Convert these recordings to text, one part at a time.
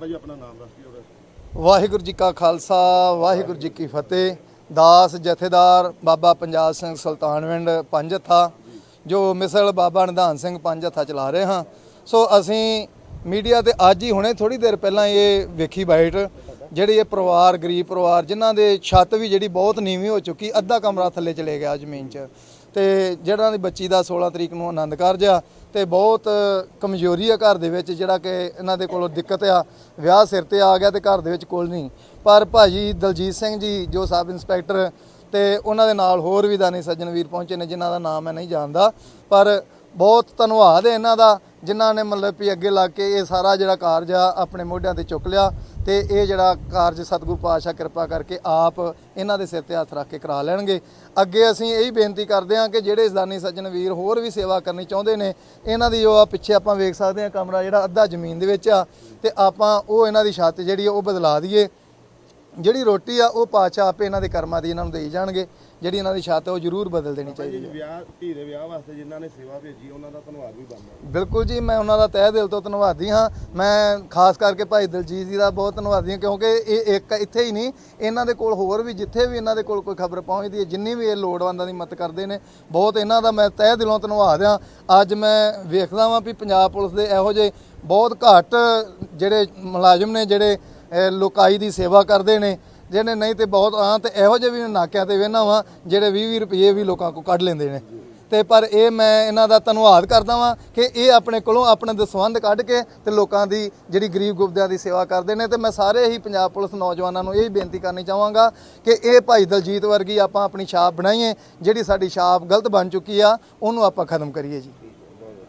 ਬਾਬਾ ਜੀ, ਆਪਣਾ ਨਾਮ ਦੱਸ ਦਿਓ ਵਾਹਿਗੁਰੂ ਜੀ ਕਾ ਖਾਲਸਾ, ਵਾਹਿਗੁਰੂ ਜੀ ਕੀ ਫਤਿਹ। ਦਾਸ, ਜਥੇਦਾਰ ਬਾਬਾ ਪੰਜਾਬ ਸਿੰਘ ਸੁਲਤਾਨਵਿੰਡ ਪੰਜਥਾ ਜੋ ਮਿਸਲ ਬਾਬਾ ਨਿਧਾਨ ਸਿੰਘ ਪੰਜਥਾ ਚਲਾ ਰਹੇ ਹਾਂ। ਸੋ ਅਸੀਂ ਮੀਡੀਆ ਤੇ ਅੱਜ ਹੀ ਹੁਣੇ ਥੋੜੀ ਦੇਰ ਪਹਿਲਾਂ ਇਹ ਵੇਖੀ ਬਾਈਟ, ਜਿਹੜੀ ਇਹ ਪਰਿਵਾਰ, ਗਰੀਬ ਪਰਿਵਾਰ, ਜਿਨ੍ਹਾਂ ਦੇ ਛੱਤ ਵੀ ਜਿਹੜੀ ਬਹੁਤ ਨੀਵੀਂ ਹੋ ਚੁੱਕੀ, ਅੱਧਾ ਕਮਰਾ ਥੱਲੇ ਚਲੇ ਗਿਆ ਜ਼ਮੀਨ 'ਚ। ਤੇ ਜਿਹੜਾ ਦੀ ਬੱਚੀ ਦਾ 16 ਤਰੀਕ ਨੂੰ ਆਨੰਦ ਕਾਰਜ ਆ ਤੇ ਬਹੁਤ ਕਮਜ਼ੋਰੀ ਆ ਘਰ ਦੇ ਵਿੱਚ, ਜਿਹੜਾ ਕਿ ਇਹਨਾਂ ਦੇ ਕੋਲੋਂ ਦਿੱਕਤ ਆ, ਵਿਆਹ ਸਿਰ ਤੇ ਆ ਗਿਆ ਤੇ ਘਰ ਦੇ ਵਿੱਚ ਕੋਲ ਨਹੀਂ। ਪਰ ਭਾਜੀ ਦਲਜੀਤ ਸਿੰਘ ਜੀ, ਜੋ ਸਬ ਇੰਸਪੈਕਟਰ ਤੇ ਉਹਨਾਂ ਦੇ ਨਾਲ ਹੋਰ ਵੀ ਦਾਨੀ ਸੱਜਣ ਵੀਰ ਪਹੁੰਚੇ ਨੇ, ਜਿਨ੍ਹਾਂ ਦਾ ਨਾਮ ਮੈਂ ਨਹੀਂ ਜਾਣਦਾ, ਪਰ ਬਹੁਤ ਧੰਨਵਾਦ ਹੈ ਇਹਨਾਂ ਦਾ। ਜਿਨ੍ਹਾਂ ਨੇ ਮਤਲਬ ਵੀ ਅੱਗੇ ਲੱਗ ਕੇ ਇਹ ਸਾਰਾ ਜਿਹੜਾ ਕਾਰਜ ਆ, ਆਪਣੇ ਮੋਢਿਆਂ ਤੇ ਚੁੱਕ ਲਿਆ ਤੇ ਇਹ ਜਿਹੜਾ ਕਾਰਜ ਸਤਿਗੁਰੂ ਪਾਤਸ਼ਾਹ ਕਿਰਪਾ ਕਰਕੇ ਆਪ ਇਹਨਾਂ ਦੇ ਸਿਰ ਤੇ ਹੱਥ ਰੱਖ ਕੇ ਕਰਾ ਲੈਣਗੇ। ਅੱਗੇ ਅਸੀਂ ਇਹੀ ਬੇਨਤੀ ਕਰਦੇ ਹਾਂ ਕਿ ਜਿਹੜੇ ਦਾਨੀ ਸੱਜਣ ਵੀਰ ਹੋਰ ਵੀ ਸੇਵਾ ਕਰਨੀ ਚਾਹੁੰਦੇ ਨੇ, ਇਹਨਾਂ ਦੀ ਜੋ ਆ ਪਿੱਛੇ ਆਪਾਂ ਵੇਖ ਸਕਦੇ ਹਾਂ ਕਮਰਾ ਜਿਹੜਾ ਅੱਧਾ ਜ਼ਮੀਨ ਦੇ ਵਿੱਚ ਆ ਤੇ ਆਪਾਂ ਉਹ ਇਹਨਾਂ ਦੀ ਛੱਤ ਜਿਹੜੀ ਆ ਉਹ ਬਦਲਾ ਦਈਏ। ਜਿਹੜੀ ਰੋਟੀ ਆ ਉਹ ਪਾਤਸ਼ਾਹ ਆਪੇ ਇਹਨਾਂ ਦੇ ਕਰਮਾਂ ਦੀ ਇਹਨਾਂ ਨੂੰ ਦੇਈ ਜਾਣਗੇ। ਜਿਹੜੀ ਇਹਨਾਂ ਦੀ ਛੱਤ ਆ ਉਹ ਜ਼ਰੂਰ ਬਦਲ ਦੇਣੀ ਚਾਹੀਦੀ ਜੀ ਵਿਆਹ ਧੀ ਦੇ ਵਿਆਹ ਵਾਸਤੇ ਜਿਨ੍ਹਾਂ ਨੇ ਸੇਵਾ ਭੇਜੀ ਉਹਨਾਂ ਦਾ ਧੰਨਵਾਦ ਵੀ ਬਣਦਾ। ਬਿਲਕੁਲ ਜੀ ਮੈਂ ਉਹਨਾਂ ਦਾ ਤਹਿ ਦਿਲ ਤੋਂ ਧੰਨਵਾਦੀ ਹਾਂ। ਮੈਂ ਖਾਸ ਕਰਕੇ ਭਾਈ ਦਲਜੀਤ ਜੀ ਦਾ ਬਹੁਤ ਧੰਨਵਾਦੀ ਹਾਂ ਕਿਉਂਕਿ ਇਹ ਇੱਕ ਇੱਥੇ ਹੀ ਨਹੀਂ ਇਹਨਾਂ ਦੇ ਕੋਲ ਹੋਰ ਵੀ ਜਿੱਥੇ ਵੀ ਇਹਨਾਂ ਦੇ ਕੋਲ ਕੋਈ ਖਬਰ ਪਹੁੰਚਦੀ ਹੈ ਜਿੰਨੀ ਵੀ ਇਹ ਲੋੜਵੰਦਾਂ ਦੀ ਮਦਦ ਕਰਦੇ ਨੇ ਬਹੁਤ ਇਹਨਾਂ ਦਾ ਮੈਂ ਤਹਿ ਦਿਲੋਂ ਧੰਨਵਾਦ ਹਾਂ। ਅੱਜ ਮੈਂ ਵੇਖਦਾ ਵਾਂ ਵੀ ਪੰਜਾਬ ਪੁਲਿਸ ਦੇ ਇਹੋ ਜਿਹੇ ਬਹੁਤ ਘੱਟ ਜਿਹੜੇ ਮੁਲਾਜ਼ਮ ਨੇ ਜਿਹੜੇ ਲੋਕਾਈ ਦੀ ਸੇਵਾ ਕਰਦੇ ਨੇ ਜਿਹਨੇ ਨਹੀਂ ਤੇ ਬਹੁਤ ਆ ਤੇ ਇਹੋ ਜਿਹੇ ਵੀ ਨਾਕਿਆਂ ਤੇ ਵੇਖਣਾ ਵਾਂ, ਜਿਹੜੇ 20 20 ਰੁਪਏ ਵੀ ਲੋਕਾਂ ਕੋ ਕੱਢ ਲੈਂਦੇ ਨੇ। ਤੇ ਪਰ ਇਹ ਮੈਂ ਇਹਨਾਂ ਦਾ ਧੰਨਵਾਦ ਕਰਦਾ ਵਾਂ ਕਿ ਇਹ ਆਪਣੇ ਕੋਲੋਂ ਆਪਣੇ ਦਸਵੰਧ ਕੱਢ ਕੇ ਤੇ ਲੋਕਾਂ ਦੀ ਜਿਹੜੀ ਗਰੀਬ ਗੁਰਦਿਆਂ ਦੀ ਸੇਵਾ ਕਰਦੇ ਨੇ। ਤੇ ਮੈਂ ਸਾਰੇ ਹੀ ਪੰਜਾਬ ਪੁਲਿਸ ਨੌਜਵਾਨਾਂ ਨੂੰ ਇਹ ਬੇਨਤੀ ਕਰਨੀ ਚਾਹਾਂਗਾ ਕਿ ਇਹ ਭਾਈ ਦਲਜੀਤ ਵਰਗੀ ਆਪਾਂ ਆਪਣੀ ਛਾਪ ਬਣਾਈਏ, ਜਿਹੜੀ ਸਾਡੀ ਛਾਪ ਗਲਤ ਬਣ ਚੁੱਕੀ ਆ, ਉਹਨੂੰ ਆਪਾਂ ਖਤਮ ਕਰੀਏ ਜੀ।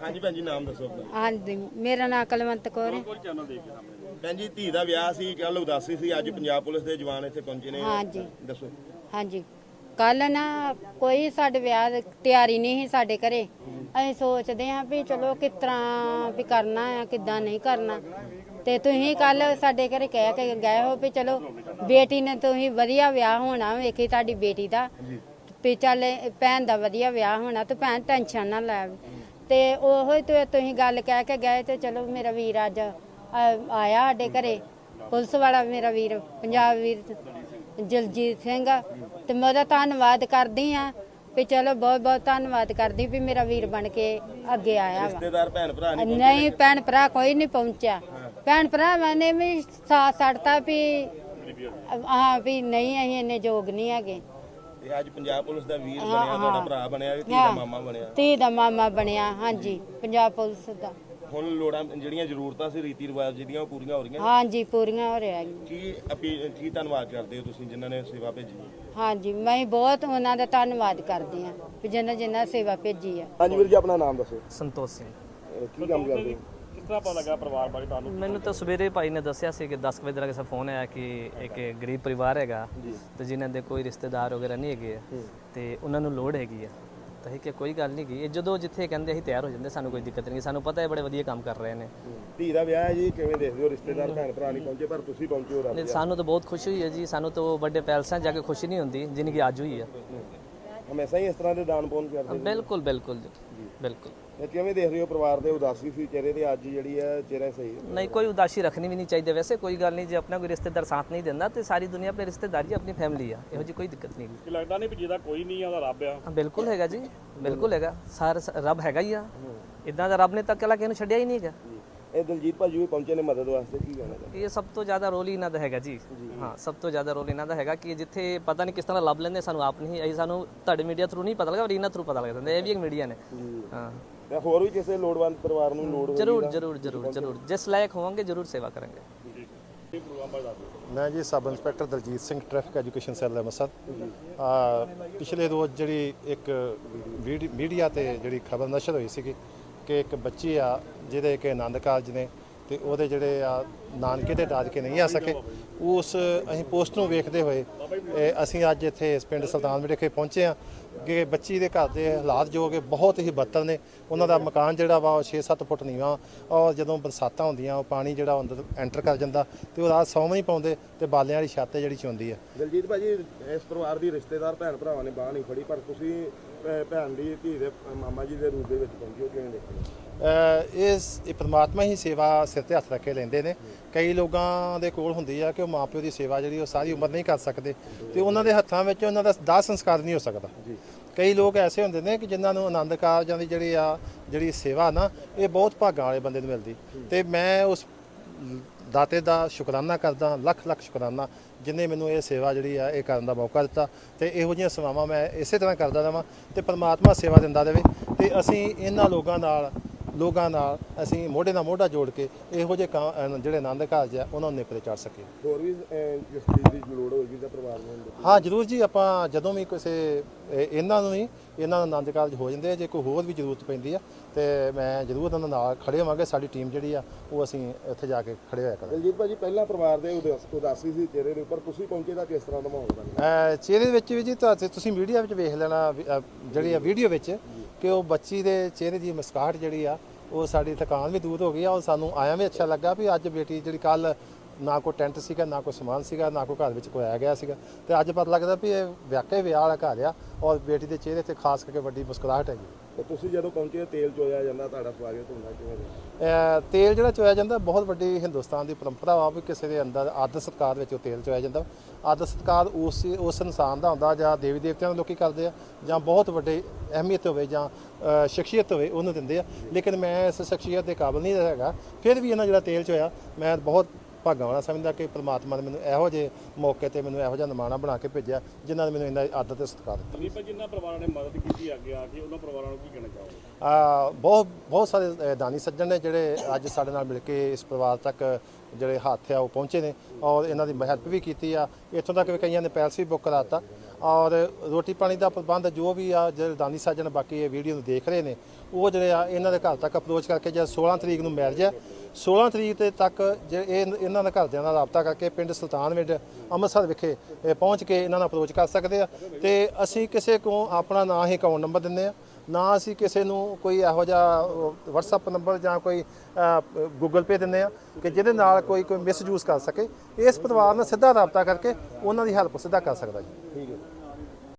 ਹਾਂਜੀ ਭੈਣ ਜੀ ਨਾਮ ਦੱਸੋ ਆਪਣਾ। ਹਾਂਜੀ ਮੇਰਾ ਨਾਮ ਕਲਵੰਤ ਕੌਰ ਹੈ। ਭੈਣ ਜੀ ਧੀ ਦਾ ਵਿਆਹ ਸੀ ਕੱਲ ਉਦਾਸੀ ਸੀ ਅੱਜ ਪੰਜਾਬ ਪੁਲਿਸ ਦੇ ਜਵਾਨ ਇੱਥੇ ਪਹੁੰਚੇ ਨੇ। ਹਾਂਜੀ। ਦੱਸੋ। ਹਾਂਜੀ। ਕੱਲ ਨਾ ਕੋਈ ਸਾਡੇ ਵਿਆਹ ਦੀ ਤਿਆਰੀ ਨਹੀਂ ਸੀ ਸਾਡੇ ਘਰੇ। ਅਸੀਂ ਸੋਚਦੇ ਹਾਂ ਵੀ ਚਲੋ ਕਿਸ ਤਰ੍ਹਾਂ ਵੀ ਕਰਨਾ ਆ ਕਿੱਦਾਂ ਨਹੀਂ ਕਰਨਾ। ਤੇ ਤੁਸੀਂ ਕੱਲ ਸਾਡੇ ਘਰੇ ਕਹਿ ਕੇ ਗਏ ਹੋ ਵੀ ਚਲੋ ਬੇਟੀ ਨੇ ਤੁਸੀਂ ਵਧੀਆ ਵਿਆਹ ਹੋਣਾ ਵੇਖੀ ਤੁਹਾਡੀ ਬੇਟੀ ਦਾ। ਵੀ ਚੱਲ ਭੈਣ ਦਾ ਵਧੀਆ ਵਿਆਹ ਹੋਣਾ ਤੇ ਭੈਣ ਟੈਨਸ਼ਨ ਨਾ ਲੈ। ਤੇ ਉਹੋ ਹੀ ਤੇ ਤੁਸੀਂ ਗੱਲ ਕਹਿ ਕੇ ਗਏ ਤੇ ਚਲੋ ਮੇਰਾ ਵੀਰ ਅੱਜ ਆਇਆ ਸਾਡੇ ਘਰੇ। ਪੁਲਿਸ ਵਾਲਾ ਮੇਰਾ ਵੀਰ ਪੰਜਾਬ ਵੀਰ ਜਲਜੀਤ ਸਿੰਘ। ਆ ਤੇ ਮੈਂ ਉਹਦਾ ਧੰਨਵਾਦ ਕਰਦੀ ਆ ਵੀ ਚਲੋ ਬਹੁਤ ਬਹੁਤ ਧੰਨਵਾਦ ਕਰਦੀ ਵੀ ਮੇਰਾ ਵੀਰ ਬਣ ਕੇ ਅੱਗੇ ਆਇਆ ਵਾ। ਰਿਸ਼ਤੇਦਾਰ ਭੈਣ ਭਰਾ ਨਹੀਂ ਨਹੀਂ ਭੈਣ ਭਰਾ ਕੋਈ ਨਹੀਂ ਪਹੁੰਚਿਆ। ਭੈਣ ਭਰਾ ਮੈਨੇ ਵੀ ਸਾਥ ਛੱਡਤਾ ਵੀ ਹਾਂ ਵੀ ਨਹੀਂ ਅਸੀਂ ਇੰਨੇ ਯੋਗ ਨਹੀਂ ਹੈਗੇ। ਤੇ ਅੱਜ ਪੰਜਾਬ ਪੁਲਿਸ ਦਾ ਵੀਰ ਬਣਿਆ ਤੁਹਾਡਾ ਭਰਾ ਬਣਿਆ ਧੀ ਦਾ ਮਾਮਾ ਬਣਿਆ। ਧੀ ਦਾ ਮਾਮਾ ਬਣਿਆ ਹਾਂਜੀ ਪੰਜਾਬ ਪੁਲਿਸ ਦਾ। ਹੁਣ ਲੋੜਾਂ ਜਿਹੜੀਆਂ ਜ਼ਰੂਰਤਾਂ ਸੀ ਰੀਤੀ ਰਿਵਾਜ ਜਿਹੜੀਆਂ ਉਹ ਪੂਰੀਆਂ ਹੋ ਰਹੀਆਂ? ਹਾਂਜੀ ਪੂਰੀਆਂ ਹੋ ਰਿਹਾ ਕੀ ਅਪੀਲ ਕੀ ਧੰਨਵਾਦ ਕਰਦੇ ਹੋ ਤੁਸੀਂ ਜਿਨ੍ਹਾਂ ਨੇ ਸੇਵਾ ਭੇਜੀ? ਹਾਂਜੀ ਮੈਂ ਬਹੁਤ ਉਹਨਾਂ ਦਾ ਧੰਨਵਾਦ ਕਰਦੀ ਆ ਜਿਨ੍ਹਾਂ ਜਿਨ੍ਹਾਂ ਸੇਵਾ ਭੇਜੀ ਆ। ਹਾਂਜੀ ਵੀਰ ਜੀ ਆਪਣਾ ਨਾਮ ਦੱਸੋ। ਸੰਤੋਸ਼ ਸਿੰਘ। ਕੀ ਕੰਮ ਕਰਦੇ ਹੋ? ਮੈਨੂੰ ਤਾਂ ਸਵੇਰੇ ਭਾਈ ਨੇ ਦੱਸਿਆ ਸੀ ਕਿ 10 ਵਜੇ ਦਾ ਕਿਸੇ ਫੋਨ ਆਇਆ ਕਿ ਇੱਕ ਗਰੀਬ ਪਰਿਵਾਰ ਹੈਗਾ ਤੇ ਜਿਨ੍ਹਾਂ ਦੇ ਕੋਈ ਰਿਸ਼ਤੇਦਾਰ ਵਗੈਰਾ ਨਹੀਂ ਹੈਗੇ ਤੇ ਉਹਨਾਂ ਨੂੰ ਲੋੜ ਹੈਗੀ ਆ। ਤਾਂ ਇਹ ਕਿ ਕੋਈ ਗੱਲ ਨਹੀਂ ਗਈ ਜਦੋਂ ਜਿੱਥੇ ਕਹਿੰਦੇ ਅਸੀਂ ਤਿਆਰ ਹੋ ਜਾਂਦੇ ਸਾਨੂੰ ਕੋਈ ਦਿੱਕਤ ਨਹੀਂ ਸਾਨੂੰ ਪਤਾ ਹੈ ਬੜੇ ਵਧੀਆ ਕੰਮ ਕਰ ਰਹੇ ਨੇ। ਧੀ ਦਾ ਵਿਆਹ ਹੈ ਜੀ ਕਿਵੇਂ ਦੇਖਦੇ ਹੋ? ਰਿਸ਼ਤੇਦਾਰ ਭੈਣ ਭਰਾ ਨਹੀਂ ਪਹੁੰਚੇ ਪਰ ਤੁਸੀਂ ਪਹੁੰਚੇ ਹੋ ਰੱਬ ਤੇ ਸਾਨੂੰ ਤਾਂ ਬਹੁਤ ਖੁਸ਼ੀ ਹੋਈ ਹੈ ਜੀ। ਸਾਨੂੰ ਤਾਂ ਵੱਡੇ ਪੈਲਸਾਂ ਜਾ ਕੇ ਖੁਸ਼ੀ ਨਹੀਂ ਹੁੰਦੀ ਜਿੰਨੀ ਕਿ ਅੱਜ ਹੋਈ ਹੈ। ਹਮੇਸ਼ਾ ਹੀ ਇਸ ਤਰ੍ਹਾਂ ਦੇ ਦਾਨ ਪੁੰਨ ਕਰਦੇ। ਬਿਲਕੁਲ ਬਿਲਕੁਲ ਜੀ। ਬਿਲਕੁਲ। ਤੇ ਕਿਵੇਂ ਦੇਖ ਰਹੇ ਹੋ ਪਰਿਵਾਰ ਦੇ ਉਦਾਸੀ ਸੀ ਚਿਹਰੇ ਤੇ ਅੱਜ ਜਿਹੜੀ ਹੈ ਚਿਹਰਾ ਸਹੀ ਹੈ? ਨਹੀਂ ਕੋਈ ਉਦਾਸੀ ਰੱਖਣੀ ਵੀ ਨਹੀਂ ਚਾਹੀਦੀ ਵੈਸੇ ਕੋਈ ਗੱਲ ਨਹੀਂ ਜੇ ਆਪਣਾ ਕੋਈ ਰਿਸ਼ਤੇਦਾਰ ਸਾਥ ਨਹੀਂ ਦਿੰਦਾ ਤੇ ਸਾਰੀ ਦੁਨੀਆ ਆਪਣੇ ਰਿਸ਼ਤੇਦਾਰੀ ਆਪਣੀ ਫੈਮਿਲੀ ਆ ਇਹੋ ਜੀ ਕੋਈ ਦਿੱਕਤ ਨਹੀਂ ਕਿ ਲੱਗਦਾ ਨਹੀਂ ਵੀ ਜਿਹਦਾ ਕੋਈ ਨਹੀਂ ਆ ਉਹਦਾ ਰੱਬ ਆ। ਬਿਲਕੁਲ ਹੈਗਾ ਜੀ ਬਿਲਕੁਲ ਹੈਗਾ ਸਾਰ ਰੱਬ ਹੈਗਾ ਹੀ ਆ। ਇਦਾਂ ਦਾ ਰੱਬ ਨੇ ਤਾਂ ਕਲਾ ਕਿਸੇ ਨੂੰ ਛੱਡਿਆ ਹੀ ਨਹੀਂ ਹੈਗਾ। ਇਹ ਦਲਜੀਤ ਭਾਜੀ ਵੀ ਪਹੁੰਚੇ ਨੇ ਮਦਦ ਵਾਸਤੇ ਕੀ ਕਹਿਣਾ ਚਾਹੁੰਦੇ? ਇਹ ਸਭ ਤੋਂ ਜ਼ਿਆਦਾ ਰੋਲ ਹੀ ਇਹਨਾਂ ਦਾ ਹੈਗਾ ਜੀ। ਹਾਂ ਸਭ ਤੋਂ ਜ਼ਿਆਦਾ ਰੋਲ ਇਹਨਾਂ ਦਾ ਹੈਗਾ ਕਿ ਜਿੱਥੇ ਪਤਾ ਨਹੀਂ ਕਿਸ ਤਰ੍ਹਾਂ ਲੱਭ ਲੈਂਦੇ ਸਾਨੂੰ ਆਪ ਨਹੀਂ ਅਸੀਂ ਸਾਨੂੰ ਤੁਹਾਡੇ ਮੀਡੀਆ ਥਰੂ ਨਹੀਂ ਪਤਾ ਲੱਗਾ ਪਰ ਇਹਨਾਂ ਥਰੂ ਪਤਾ ਲੱਗ ਜਾਂਦਾ ਇਹ ਵੀ ਇੱਕ ਮੀਡੀਆ ਨੇ। ਹਾਂ। ਤੇ ਹੋਰ ਵੀ ਕਿਸੇ ਲੋੜਵੰਦ ਪਰਿਵਾਰ ਨੂੰ ਲੋੜ ਹੋਈ ਜਰੂਰ ਜਰੂਰ ਜਰੂਰ ਜਰੂਰ। ਜਿਸ ਲਾਇਕ ਹੋਵਾਂਗੇ ਜਰੂਰ ਸੇਵਾ ਕਰਾਂਗੇ। ਮੈਂ ਜੀ sub inspector Daljit Singh traffic education cell Amritsar ਆ ਪਿਛਲੇ ਰੋਜ਼ ਜਿਹੜੀ ਇੱਕ ਵੀਡੀ- ਮੀਡੀਆ ਤੇ ਜਿਹੜੀ ਖਬਰ ਨਸ਼ਰ ਹੋਈ ਸੀਗੀ ਕਿ ਇੱਕ ਬੱਚੀ ਆ ਜਿਹਦੇ ਕਿ ਆਨੰਦ ਕਾਰਜ ਨੇ ਤੇ ਉਹਦੇ ਜਿਹੜੇ ਆ ਨਾਨਕੇ ਤੇ ਦਾਦਕੇ ਨਹੀਂ ਆ ਸਕੇ ਉਸ ਅਸੀਂ ਪੋਸਟ ਨੂੰ ਵੇਖਦੇ ਹੋਏ ਇਹ ਅਸੀਂ ਅੱਜ ਇੱਥੇ ਇਸ ਪਿੰਡ ਸੁਲਤਾਨ ਵਿਖੇ ਪਹੁੰਚੇ ਆ ਕਿ ਬੱਚੀ ਦੇ ਘਰ ਦੇ ਹਾਲਾਤ ਜੋ ਕਿ ਬਹੁਤ ਹੀ ਬੱਤਰ ਨੇ। ਉਹਨਾਂ ਦਾ ਮਕਾਨ ਜਿਹੜਾ ਵਾ ਉਹ 6-7 ਫੁੱਟ ਨੀਵਾਂ ਔਰ ਜਦੋਂ ਬਰਸਾਤਾਂ ਹੁੰਦੀਆਂ ਉਹ ਪਾਣੀ ਜਿਹੜਾ ਅੰਦਰ ਐਂਟਰ ਕਰ ਜਾਂਦਾ ਤੇ ਉਹ ਰਾਤ ਸੌਂ ਨਹੀਂ ਪਾਉਂਦੇ ਤੇ ਬਾਲਿਆਂ ਵਾਲੀ ਛੱਤ ਜਿਹੜੀ ਚੁੰਦੀ ਆ। ਦਲਜੀਤ ਭਾਜੀ ਇਸ ਪਰਿਵਾਰ ਦੀ ਰਿਸ਼ਤੇਦਾਰ ਭੈਣ ਭਰਾਵਾਂ ਨੇ ਬਾਹ ਨਹੀਂ ਫੜੀ ਪਰ ਤੁਸੀਂ ਭੈਣ ਦੀ ਧੀ ਦੇ ਮਾਮਾ ਜੀ ਦੇ ਰੂਪ ਦੇ ਵਿੱਚ ਪਹੁੰਚੇ ਹੋ ਕਿਵੇਂ ਦੇਖਦੇ ਇਸ ਇਹ ਪ੍ਰਮਾਤਮਾ ਹੀ ਸੇਵਾ ਸਿਰ ਤੇ ਹੱਥ ਰੱਖ ਕੇ ਲੈਂਦੇ ਨੇ। ਕਈ ਲੋਕਾਂ ਦੇ ਕੋਲ ਹੁੰਦੀ ਆ ਕਿ ਉਹ ਮਾਪਿਓ ਦੀ ਸੇਵਾ ਜਿਹੜੀ ਉਹ ਸਾਰੀ ਉਮਰ ਨਹੀਂ ਕਰ ਸਕਦੇ। ਤੇ ਉਹਨਾਂ ਦੇ ਹੱਥਾਂ ਵਿੱਚ ਉਹਨਾਂ ਦਾ ਦਾਹ ਸੰਸਕਾਰ ਨਹੀਂ ਹੋ ਸਕਦਾ। ਕਈ ਲੋਕ ਐਸੇ ਹੁੰਦੇ ਨੇ ਕਿ ਜਿਨ੍ਹਾਂ ਨੂੰ ਆਨੰਦ ਕਾਰਜਾਂ ਦੀ ਜਿਹੜੀ ਆ ਜਿਹੜੀ ਸੇਵਾ ਨਾ ਇਹ ਬਹੁਤ ਭਾਗਾਂ ਵਾਲੇ ਬੰਦੇ ਨੂੰ ਮਿਲਦੀ। ਤੇ ਮੈਂ ਉਸ ਦਾਤੇ ਦਾ ਸ਼ੁਕਰਾਨਾ ਕਰਦਾ ਲੱਖ ਲੱਖ ਸ਼ੁਕਰਾਨਾ ਜਿਨੇ ਮੈਨੂੰ ਇਹ ਸੇਵਾ ਜਿਹੜੀ ਆ ਇਹ ਕਰਨ ਦਾ ਮੌਕਾ ਦਿੱਤਾ। ਤੇ ਇਹੋ ਜਿਹੀਆਂ ਸੇਵਾਵਾਂ ਮੈਂ ਇਸੇ ਤਰ੍ਹਾਂ ਕਰਦਾ ਰਵਾਂ ਤੇ ਪਰਮਾਤਮਾ ਸੇਵਾ ਦਿੰਦਾ ਦੇਵੇ ਤੇ ਅਸੀਂ ਇਹਨਾਂ ਲੋਕਾਂ ਨਾਲ ਲੋਕਾਂ ਨਾਲ ਅਸੀਂ ਮੋਢੇ ਨਾਲ ਮੋਢਾ ਜੋੜ ਕੇ ਇਹੋ ਜਿਹੇ ਕਾਂ- ਅਹ ਜਿਹੜੇ ਆਨੰਦ ਕਾਰਜ ਆ ਉਹਨਾਂ ਨੂੰ ਨਿਪਰੇ ਚੜ ਸਕੀਏ। ਹੋਰ ਵੀ ਅਹ, ਜਿਸ ਚੀਜ਼ ਦੀ ਲੋੜ ਹੋਏਗੀ ਤਾਂ ਪਰਿਵਾਰ ਨੂੰ। ਹਾਂ ਜਰੂਰ ਜੀ ਆਪਾਂ ਜਦੋਂ ਵੀ ਕਿਸੇ ਇਹ- ਇਹਨਾਂ ਨੂੰ ਹੀ ਇਹਨਾਂ ਦਾ ਆਨੰਦ ਕਾਰਜ ਹੋ ਜਾਂਦੇ ਆ ਜੇ ਕੋਈ ਹੋਰ ਵੀ ਜ਼ਰੂਰਤ ਪੈਂਦੀ ਆ ਤੇ ਮੈਂ ਜ਼ਰੂਰ ਉਹਨਾਂ ਨਾਲ ਖੜੇ ਹੋਵਾਂਗੇ ਸਾਡੀ ਟੀਮ ਜਿਹੜੀ ਆ ਉਹ ਅਸੀਂ ਉੱਥੇ ਜਾ ਕੇ ਖੜੇ ਹੋਇਆ ਕਰਾਂਗੇ। ਦਲਜੀਤ ਭਾਜੀ ਪਹਿਲਾਂ ਪਰਿਵਾਰ ਦੇ ਉਦਾਸ- ਉਦਾਸੀ ਸੀ ਚਿਹਰੇ ਦੇ ਉੱਪਰ ਤੁਸੀਂ ਪਹੁੰਚੇ ਤਾਂ ਕਿਸ ਤਰ੍ਹਾਂ ਦਾ ਮਾਹੌਲ ਬਣਿਆ ਅਹ ਚਿਹਰੇ ਵਿੱਚ ਵੀ ਜੀ ਤੁਹਾਡੇ ਤੁਸੀਂ ਮੀਡੀਆ ਵਿੱਚ ਵੇਖ ਲੈਣਾ ਵੀ, ਅਹ ਜਿਹੜੀ ਆ ਵੀਡੀਓ ਵਿੱਚ ਕਿ ਉਹ ਬੱਚੀ ਦੇ ਚਿਹਰੇ ਦੀ ਮੁਸਕਾਹਟ ਜਿਹੜੀ ਆ, ਉਹ ਸਾਡੀ ਥਕਾਨ ਵੀ ਦੂਰ ਹੋ ਗਈ ਆ। ਉਹ ਸਾਨੂੰ ਆਇਆ ਵੀ ਅੱਛਾ ਲੱਗਾ ਵੀ ਅੱਜ ਬੇਟੀ ਜਿਹੜੀ ਕੱਲ ਨਾ ਕੋਈ ਟੈਂਟ ਸੀਗਾ, ਨਾ ਕੋਈ ਸਮਾਨ ਸੀਗਾ, ਨਾ ਕੋਈ ਘਰ ਵਿੱਚ ਕੋਈ ਆਇਆ ਗਿਆ ਸੀਗਾ। ਤੇ ਅੱਜ ਪਤਾ ਲੱਗਦਾ ਵੀ ਇਹ ਵਾਕਈ ਵਿਆਹ ਵਾਲਾ ਘਰ ਆ ਔਰ ਬੇਟੀ ਦੇ ਚਿਹਰੇ ਤੇ ਖਾਸ ਕਰਕੇ ਵੱਡੀ ਮੁਸਕਰਾਹਟ ਹੈਗੀ। ਤੇ ਤੁਸੀਂ ਜਦੋਂ ਪਹੁੰਚੇ ਤੇਲ ਚੋਇਆ ਜਾਂਦਾ, ਤੁਹਾਡਾ ਸਵਾਗਤ ਹੁੰਦਾ ਕਿਵੇਂ ਰਿਹਾ? ਅਹ ਤੇਲ ਜਿਹੜਾ ਚੋਇਆ ਜਾਂਦਾ, ਬਹੁਤ ਵੱਡੀ ਹਿੰਦੁਸਤਾਨ ਦੀ ਪਰੰਪਰਾ ਵਾ ਵੀ ਕਿਸੇ ਦੇ ਅੰਦਰ ਆਦਰ ਸਤਕਾਰ ਵਿੱਚ ਉਹ ਤੇਲ ਚੋਇਆ ਜਾਂਦਾ। ਆਦਰ ਸਤਕਾਰ ਉਸ ਉਸ ਇਨਸਾਨ ਦਾ ਹੁੰਦਾ ਜਾਂ ਦੇਵੀ ਦੇਵਤਿਆਂ ਨੂੰ ਲੋਕੀ ਕਰਦੇ ਆ, ਜਾਂ ਬਹੁਤ ਵੱਡੇ ਅਹਿਮੀਅਤ ਹੋਵੇ ਜਾਂ, ਅਹ ਸ਼ਖਸੀਅਤ ਹੋਵੇ, ਉਹਨੂੰ ਦਿੰਦੇ ਆ। ਲੇਕਿਨ ਮੈਂ ਇਸ ਸ਼ਖਸੀਅਤ ਦੇ ਕਾਬਿਲ ਨਹੀਂ ਹੈਗਾ। ਫਿਰ ਵੀ ਇਹਨਾਂ ਜਿਹੜਾ ਤੇਲ ਚੋਇਆ, ਮੈਂ ਬਹੁਤ ਭਾਗਾਂ ਵਾਲਾ ਸਮਝਦਾ ਕਿ ਪ੍ਰਮਾਤਮਾ ਨੇ ਮੈਨੂੰ ਇਹੋ ਜਿਹੇ ਮੌਕੇ ਤੇ ਮੈਨੂੰ ਇਹੋ ਜਿਹਾ ਨਿਮਾਣਾ ਬਣਾ ਕੇ ਭੇਜਿਆ ਜਿਨ੍ਹਾਂ ਨੇ ਮੈਨੂੰ ਇੰਨਾ ਆਦਰ ਤੇ ਸਤਿਕਾਰ ਦਿੱਤਾ। ਦਲੀਪ ਭਾਜੀ ਜਿਨ੍ਹਾਂ ਪਰਿਵਾਰਾਂ ਨੇ ਮਦਦ ਕੀਤੀ ਅੱਗੇ ਆ ਕੇ ਉਹਨਾਂ ਪਰਿਵਾਰਾਂ ਨੂੰ ਕੀ ਕਹਿਣਾ ਚਾਹੋਗੇ? ਆ ਬਹੁਤ ਬਹੁਤ ਸਾਰੇ ਦਾਨੀ ਸੱਜਣ ਨੇ ਜਿਹੜੇ ਅੱਜ ਸਾਡੇ ਨਾਲ ਮਿਲ ਕੇ ਇਸ ਪਰਿਵਾਰ ਤੱਕ ਜਿਹੜੇ ਹੱਥ ਆ ਉਹ ਪਹੁੰਚੇ ਨੇ ਔਰ ਇਹਨਾਂ ਦੀ ਹੈਲਪ ਵੀ ਕੀਤੀ ਆ। ਇੱਥੋਂ ਤੱਕ ਵੀ ਕਈਆਂ ਨੇ ਪੈਲਸ ਵੀ ਬੁੱਕ ਕਰਾਤਾ। ਔਰ ਰੋਟੀ ਪਾਣੀ ਦਾ ਪ੍ਰਬੰਧ ਜੋ ਵੀ ਆ, ਜਿਹੜੇ ਦਾਨੀ ਸੱਜਣ ਬਾਕੀ ਇਹ ਵੀਡੀਓ ਨੂੰ ਦੇਖ ਰਹੇ ਨੇ, ਉਹ ਜਿਹੜੇ ਆ, ਇਹਨਾਂ ਦੇ ਘਰ ਤੱਕ ਅਪਰੋਚ ਕਰਕੇ ਜਦ 16 ਤਰੀਕ ਨੂੰ ਮੈਰਿਜ ਹੈ 16 ਤਰੀਕ ਤੇ ਤੱਕ ਜੇ ਇਹ ਇਹਨਾਂ ਦੇ ਘਰਦਿਆਂ ਨਾਲ ਰਾਬਤਾ ਕਰਕੇ ਪਿੰਡ ਸੁਲਤਾਨਵਿੰਡ ਅੰਮ੍ਰਿਤਸਰ ਵਿਖੇ ਪਹੁੰਚ ਕੇ ਇਹਨਾਂ ਨਾਲ ਅਪਰੋਚ ਕਰ ਸਕਦੇ ਆ। ਤੇ ਅਸੀਂ ਕਿਸੇ ਕੋ ਆਪਣਾ ਨਾਂ ਹੀ ਅਕਾਊਂਟ ਨੰਬਰ ਦਿੰਦੇ ਆ, ਨਾ ਅਸੀਂ ਕਿਸੇ ਨੂੰ ਕੋਈ ਇਹੋ ਜਿਹਾ WhatsApp ਨੰਬਰ ਜਾਂ ਕੋਈ ਗੂਗਲ ਪੇ ਦਿੰਦੇ ਆ। ਕਿ ਜਿਹਦੇ ਨਾਲ ਕੋਈ ਕੋਈ ਮਿਸਯੂਜ਼ ਕਰ ਸਕੇ, ਇਸ ਪਰਿਵਾਰ ਨਾਲ ਸਿੱਧਾ ਰਾਬਤਾ ਕਰਕੇ ਉਹਨਾਂ ਦੀ ਹੈਲਪ ਸਿੱਧਾ ਕਰ ਸਕਦਾ ਜੀ। ਠੀਕ ਹੈ।